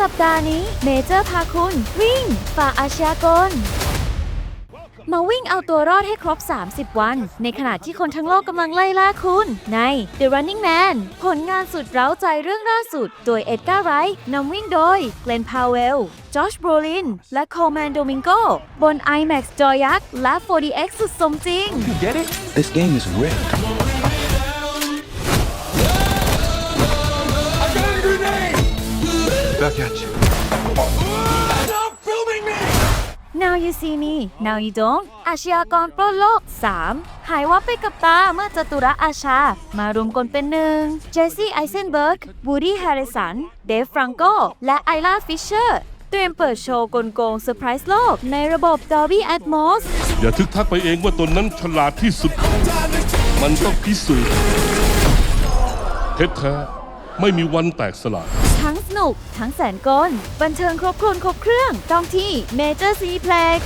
สัปดาห์นี้เมเจอร์พาคุณ วิ่ง ฝ่าอาชญากร มาวิ่งเอาตัวรอดให้ครบ 30 วัน ในขณะที่คนทั้งโลกกำลังไล่ล่าคุณ ใน The Running Man ผลงานสุดเร้าใจเรื่องล่าสุด โดยเอ็ดการ์ไรท์นำวิ่งโดยเกลนพาวเวลจอชโบลิน และโคแมนโดมิงโกบน IMAX จอยักษ์และ 4DX สุดสมจริง You get it? This game is rigged. Back at you. Stop filming me! Now you see me now you don't อาชญากรปล้นโลก 3 หายวับไปกับตาเมื่อจตุระอาชา มารวมกันเป็นหนึ่ง เจสซี่ไอเซนเบิร์ก บูดี้แฮร์ริสัน เดฟฟรังโก และไอล่าฟิชเชอร์ เตรียมเปิดโชว์กลโกงเซอร์ไพรส์โลก ในระบบ Dolby Atmos อย่าทึกทักไปเองว่าตนนั้นฉลาดที่สุด มันต้องพิสูจน์เท็จแท้ ไม่มีวันแตกสลาย ทั้งสนุก ทั้งแสนกลบันเทิงครบครุนครบเครื่อง ต้องที่ Major C Plex